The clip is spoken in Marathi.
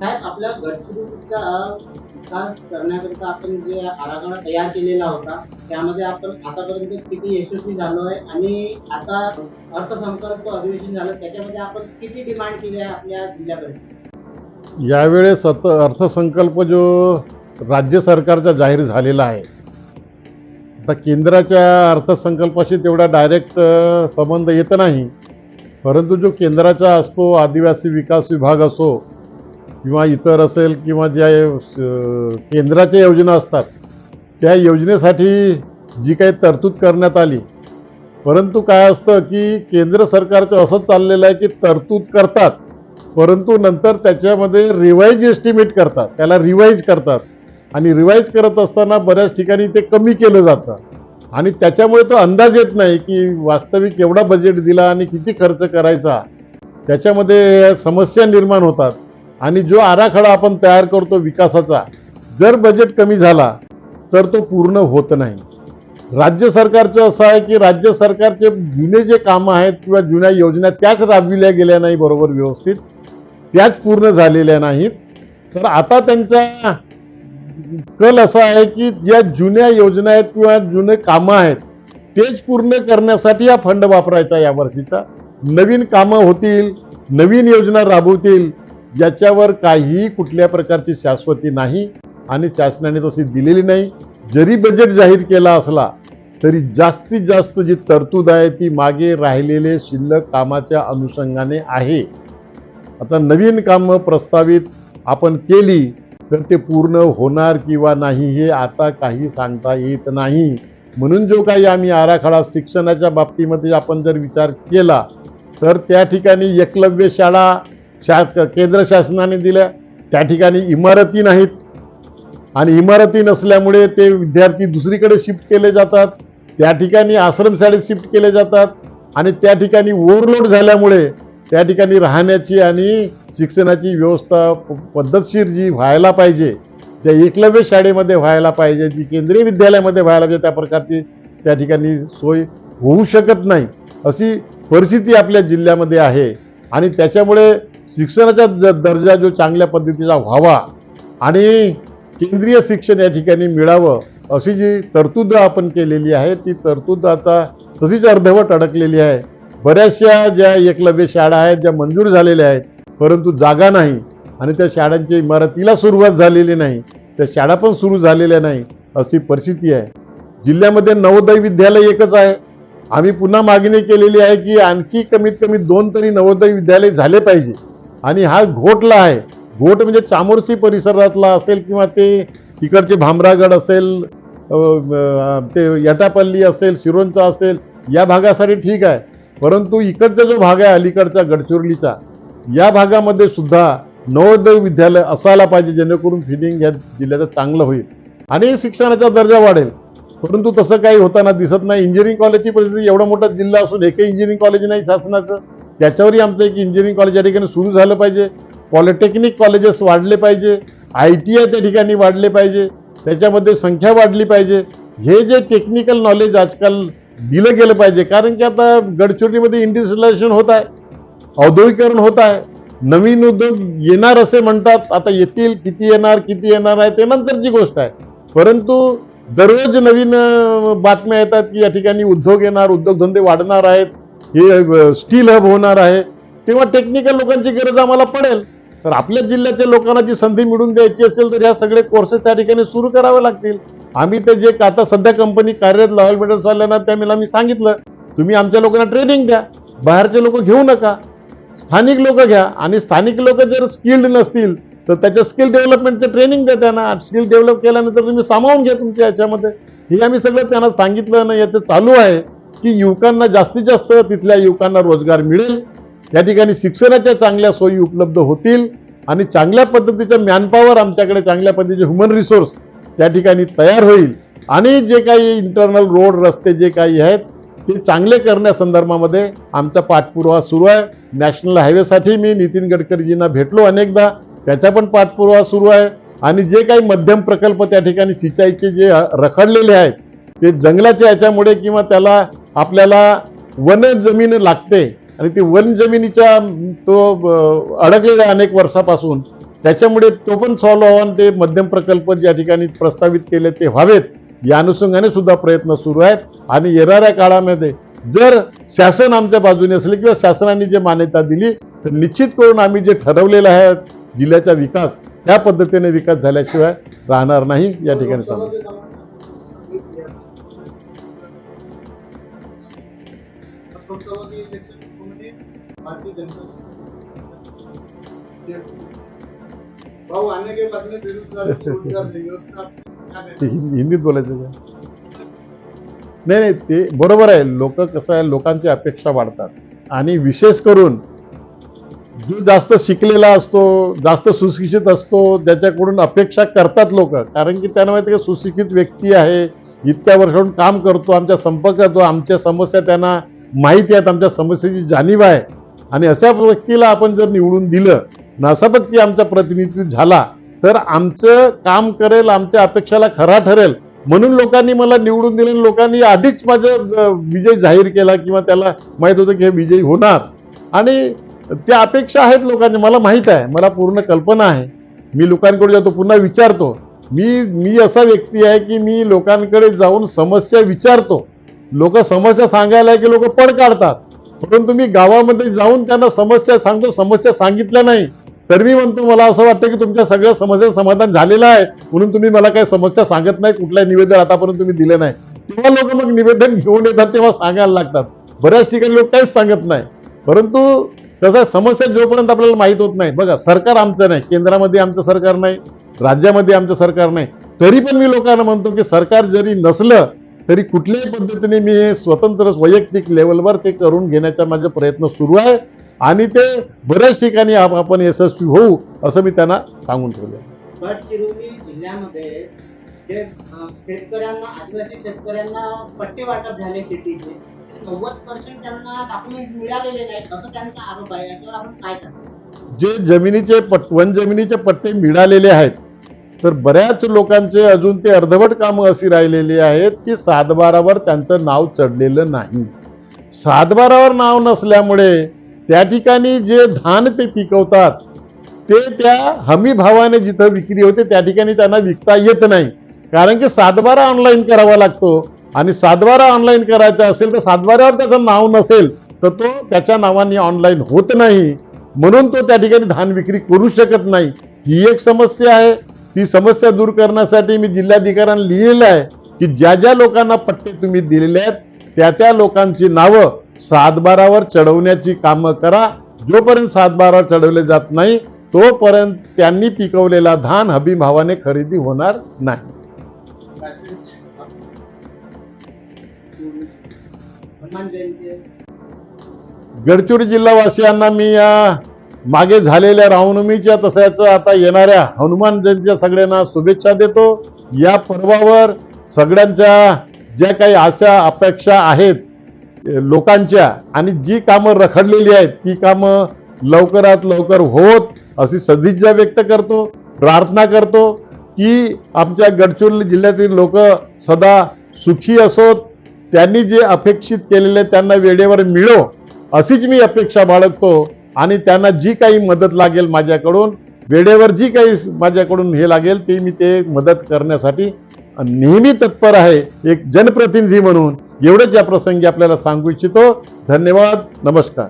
साहेब आपल्या गडचिरोलीचा विकास करण्याकरिता आपण जे आराखडा तयार केलेला होता त्यामध्ये आपण आतापर्यंत किती यशस्वी झालो आहे आणि आता अर्थसंकल्प अधिवेशन झालं त्याच्यामध्ये आपण किती डिमांड केली आहे आपल्या जिल्ह्याकडे? यावेळेस अत अर्थसंकल्प जो राज्य सरकारचा जाहीर झालेला आहे आता केंद्राच्या अर्थसंकल्पाशी तेवढा डायरेक्ट संबंध येत नाही. परंतु जो केंद्राचा असतो आदिवासी विकास विभाग असो किंवा इतर असेल किंवा ज्या केंद्राच्या योजना असतात त्या योजनेसाठी जी काही तरतूद करण्यात आली परंतु काय असतं की केंद्र सरकारचं असं चाललेलं आहे की तरतूद करतात परंतु नंतर त्याच्यामध्ये रिवाईज एस्टिमेट करतात त्याला रिवाईज करतात आणि रिवाईज करत असताना बऱ्याच ठिकाणी ते कमी केलं जातं आणि त्याच्यामुळे तो अंदाज येत नाही की वास्तविक एवढा बजेट दिला आणि किती खर्च करायचा त्याच्यामध्ये समस्या निर्माण होतात. आणि जो आराखडा आपण तयार करतो विकासाचा जर बजेट कमी झाला तर तो पूर्ण होत नाही. राज्य सरकारचं असं आहे की राज्य सरकारचे जुने जे कामं आहेत किंवा जुन्या योजना त्याच राबविल्या गेल्या नाही बरोबर व्यवस्थित त्याच पूर्ण झालेल्या नाहीत. तर आता त्यांचा कल असा आहे की ज्या जुन्या योजना आहेत किंवा जुने कामं आहेत तेच पूर्ण करण्यासाठी हा फंड वापरायचा यावर्षीचा नवीन कामं होतील नवीन योजना राबवतील ज्याच्यावर काहीही कुठल्या प्रकारची शाश्वती नाही आणि शासनाने तशी दिलेली नाही. जरी बजेट जाहीर केला असला तरी जास्तीत जास्त जी तरतूद आहे ती मागे राहिलेले शिल्लक कामाच्या अनुषंगाने आहे. आता नवीन कामं प्रस्तावित आपण केली तर ते पूर्ण होणार किंवा नाही हे आता काही सांगता येत नाही. म्हणून जो काही आम्ही आराखडा शिक्षणाच्या बाबतीमध्ये आपण जर विचार केला तर त्या ठिकाणी एकलव्य शाळा शा केंद्र शासनाने दिल्या. त्या ठिकाणी इमारती नाहीत. आणि इमारती नसल्यामुळे ते विद्यार्थी दुसरीकडे शिफ्ट केले जातात. त्या ठिकाणी आश्रमशाळेत शिफ्ट केले जातात. आणि त्या ठिकाणी ओव्हरलोड झाल्यामुळे त्या ठिकाणी राहण्याची आणि शिक्षणाची व्यवस्था प- पद्धतशीर जी व्हायला पाहिजे त्या एकलव्य शाळेमध्ये व्हायला पाहिजे जी केंद्रीय विद्यालयामध्ये व्हायला पाहिजे त्या प्रकारची त्या ठिकाणी सोय होऊ शकत नाही. अशी परिस्थिती आपल्या जिल्ह्यामध्ये आहे. आणि त्याच्यामुळे शिक्षणाचा ज- दर्जा जो चांगल्या पद्धतीचा व्हावा आणि केंद्रीय शिक्षण या ठिकाणी मिळावं अशी जी तरतूद आपण केलेली आहे ती तरतूद आता तशीच अर्धवट अडकलेली आहे. बऱ्याचशा ज्या एकलव्य शाळा आहेत ज्या मंजूर झालेल्या आहेत परंतु जागा नाही आणि त्या शाळांच्या इमारतीला सुरुवात झालेली नाही त्या शाळा पण सुरू झालेल्या नाही अशी परिस्थिती आहे. जिल्ह्यामध्ये नवोदय विद्यालय एकच आहे. आम्ही पुन्हा मागणी केलेली आहे की आणखी कमीत कमी दोन तरी नवोदय विद्यालय झाले पाहिजे. आणि हा घोटला आहे. घोट म्हणजे चामोर्शी परिसरातला असेल किंवा ते तिकडचे भामरागड असेल ते यटापल्ली असेल शिरोंचा असेल या भागासाठी ठीक आहे. परंतु इकडचा जो भाग आहे अलीकडचा गडचिरोलीचा या भागामध्ये सुद्धा नवोदय विद्यालय असायला पाहिजे जेणेकरून फिडिंग या जिल्ह्याचं चांगलं होईल. आणि शिक्षणाचा दर्जा वाढेल. परंतु तसं काही होताना दिसत नाही. इंजिनिअरिंग कॉलेजची परिस्थिती एवढा मोठा जिल्हा असून एकही इंजिनिअरिंग कॉलेज नाही शासनाचं. त्याच्यावरही आमचं एक इंजिनिअरिंग कॉलेज या ठिकाणी सुरू झालं पाहिजे. पॉलिटेक्निक कॉलेजेस वाढले पाहिजे. आय टी आय त्या ठिकाणी वाढले पाहिजे. त्याच्यामध्ये संख्या वाढली पाहिजे. हे जे टेक्निकल नॉलेज आजकाल दिलं गेलं पाहिजे. कारण की आता गडचिरोलीमध्ये इंडस्ट्रियलायझेशन होत आहे. औद्योगिकरण होत आहे. नवीन उद्योग येणार असे म्हणतात. आता येतील किती येणार किती येणार आहे ते नंतरची गोष्ट आहे. परंतु दररोज नवीन बातम्या येतात की या ठिकाणी उद्योग येणार उद्योगधंदे वाढणार आहेत. हे स्टील हब होणार आहे. तेव्हा टेक्निकल लोकांची गरज आम्हाला पडेल. तर आपल्या जिल्ह्याच्या लोकांना जी संधी मिळून द्यायची असेल तर ह्या सगळे कोर्सेस त्या ठिकाणी सुरू करावे लागतील. आम्ही ते जे आता सध्या कंपनी कार्यरत लॉयल मेडल्स वाल्यांना त्यावेळेला मी सांगितलं. तुम्ही आमच्या लोकांना ट्रेनिंग द्या. बाहेरचे लोक घेऊ नका. स्थानिक लोक घ्या. आणि स्थानिक लोक जर स्किल्ड नसतील तर त्याच्या स्किल डेव्हलपमेंटचं ट्रेनिंग द्या त्यांना. स्किल डेव्हलप केल्यानंतर तुम्ही सामावून घ्या तुमच्या याच्यामध्ये. हे आम्ही सगळं त्यांना सांगितलं ना याचं चालू आहे. की युवकांना जास्तीत जास्त तिथल्या युवकांना रोजगार मिळेल. या ठिकाणी शिक्षणाच्या चांगल्या सोयी उपलब्ध होतील आणि चांगल्या पद्धतीचं मॅनपॉवर आमच्याकडे चांगल्या पद्धतीचे ह्युमन रिसोर्स त्या ठिकाणी तयार होईल. आणि जे काही इंटरनल रोड रस्ते जे काही आहेत ते चांगले करण्यासंदर्भामध्ये आमचा पाठपुरावा सुरू आहे. नॅशनल हायवेसाठी मी नितीन गडकरीजींना भेटलो अनेकदा. त्याचा पण पाठपुरावा सुरू आहे. आणि जे काही मध्यम प्रकल्प त्या ठिकाणी सिंचाईचे जे रखडलेले आहेत ते जंगलाच्या याच्यामुळे किंवा त्याला आपल्याला वन जमीन लागते आणि ती वन जमिनीच्या तो अडकलेल्या अनेक वर्षापासून त्याच्यामुळे तो पण सॉल्व व्हावा आणि ते मध्यम प्रकल्प ज्या ठिकाणी प्रस्तावित केले ते व्हावेत या अनुषंगाने सुद्धा प्रयत्न सुरू आहेत. आणि येणाऱ्या काळामध्ये जर शासन आमच्या बाजूने असले किंवा शासनाने जे मान्यता दिली तर निश्चित करून आम्ही जे ठरवलेलं आहे जिल्ह्याचा विकास त्या पद्धतीने विकास झाल्याशिवाय राहणार नाही या ठिकाणी सांगतो. लोकसभा इलेक्शन म्हणजे भारतीय जनता भाऊ आने के बेरोजगार हिंदीत बोलायचं का? नाही नाही ते बरोबर आहे. लोक कसं आहे लोकांची अपेक्षा वाढतात. आणि विशेष करून जो जास्त शिकलेला असतो जास्त सुशिक्षित असतो त्याच्याकडून अपेक्षा करतात लोक. कारण की त्यांना माहिती का सुशिक्षित व्यक्ती आहे. इतक्या वर्षाहून काम करतो आमच्या संपर्कात आमच्या समस्या त्यांना माहिती आहेत आमच्या समस्येची जाणीव आहे. आणि अशा व्यक्तीला आपण जर निवडून दिलं न असा व्यक्ती आमचा प्रतिनिधी झाला तर आमचं काम करेल आमच्या अपेक्षाला खरा ठरेल. म्हणून लोकांनी मला निवडून दिले लोकांनी आधीच माझं विजय जाहीर केला किंवा त्याला माहीत होतं की हे विजयी होणार. आणि त्या अपेक्षा आहेत लोकांनी मला माहीत आहे मला पूर्ण कल्पना आहे. मी लोकांकडे जातो पुन्हा विचारतो. मी मी असा व्यक्ती आहे की मी लोकांकडे जाऊन समस्या विचारतो. लोक समस्या सांगायला की लोक पड काढतात. परंतु मी गावामध्ये जाऊन त्यांना समस्या सांगतो समस्या सांगितल्या नाही. तर मी म्हणतो मला असं वाटतं की तुमच्या सगळ्या समस्या समाधान झालेलं आहे. म्हणून तुम्ही मला काही समस्या सांगत नाही कुठलंही निवेदन आतापर्यंत तुम्ही दिलं नाही. तेव्हा लोक मग निवेदन घेऊन येतात तेव्हा सांगायला लागतात. बऱ्याच ठिकाणी लोक काहीच सांगत नाही. परंतु तसं समस्या जोपर्यंत आपल्याला माहीत होत नाही बघा सरकार आमचं नाही केंद्रामध्ये आमचं सरकार नाही राज्यामध्ये आमचं सरकार नाही. तरी पण मी लोकांना म्हणतो की सरकार जरी नसलं तरी कुठल्याही पद्धतीने मी हे स्वतंत्र वैयक्तिक लेवलवर ते करून घेण्याचा माझा प्रयत्न सुरू आहे. आणि ते बऱ्याच ठिकाणी आप- आपण यशस्वी होऊ असं मी त्यांना सांगून ठेवलं गडचिरोली जिल्ह्यामध्ये शेतकऱ्यांना आदिवासी शेतकऱ्यांना पट्टे वाटप झाले शेतीचे नव्वद पर्सेंट त्यांना डॉक्युमेंट्स मिळालेले नाहीत असं त्यांचा आरोप आहे. याच्यावर आपण काय करतो जे जमिनीचे पट वन जमिनीचे पट्टे मिळालेले आहेत तर बऱ्याच लोकांचे अजून ते अर्धवट कामं अशी राहिलेली आहेत की सातबारावर त्यांचं नाव चढलेलं नाही. सातबारावर नाव नसल्यामुळे त्या ठिकाणी जे धान ते पिकवतात ते त्या हमी भावाने जिथं विक्री होते त्या ठिकाणी त्यांना विकता येत नाही. कारण की सातबारा ऑनलाईन करावा लागतो आणि सातबारा ऑनलाईन करायचा असेल तर सातबाऱ्यावर त्याचं नाव नसेल तर तो त्याच्या नावाने ऑनलाईन होत नाही. म्हणून तो त्या ठिकाणी धान विक्री करू शकत नाही. ही एक समस्या आहे. ती समस्या दूर करण्यासाठी मी जिल्हाधिकाऱ्यांना लिहिलेलं आहे की ज्या ज्या लोकांना पट्टे तुम्ही दिलेले आहेत त्या त्या लोकांची नावं सातबारावर चढवण्याची कामं करा. जोपर्यंत सातबारावर चढवले जात नाही तोपर्यंत त्यांनी पिकवलेला धान हबीभावाने खरेदी होणार नाही. गडचिरोली जिल्हावासियांना मी या मागे झालेल्या रामनवमीच्या तसंच आता येणाऱ्या हनुमान जयंतीच्या सगळ्यांना शुभेच्छा देतो. या पर्वावर सगळ्यांच्या ज्या काही आशा अपेक्षा आहेत लोकांच्या आणि जी कामं रखडलेली आहेत ती कामं लवकरात लवकर होत अशी सदिच्छा व्यक्त करतो प्रार्थना करतो की आमच्या गडचिरोली जिल्ह्यातील लोक सदा सुखी असोत. त्यांनी जे अपेक्षित केलेले त्यांना वेळेवर मिळो अशीच मी अपेक्षा बाळगतो. आणि त्यांना जी काही मदत लागेल माझ्याकडून वेळेवर जी काही माझ्याकडून हे लागेल ते मी ते मदत करण्यासाठी नेहमी तत्पर आहे एक जनप्रतिनिधी म्हणून. एवढंच या प्रसंगी आपल्याला सांगू इच्छितो. धन्यवाद. नमस्कार.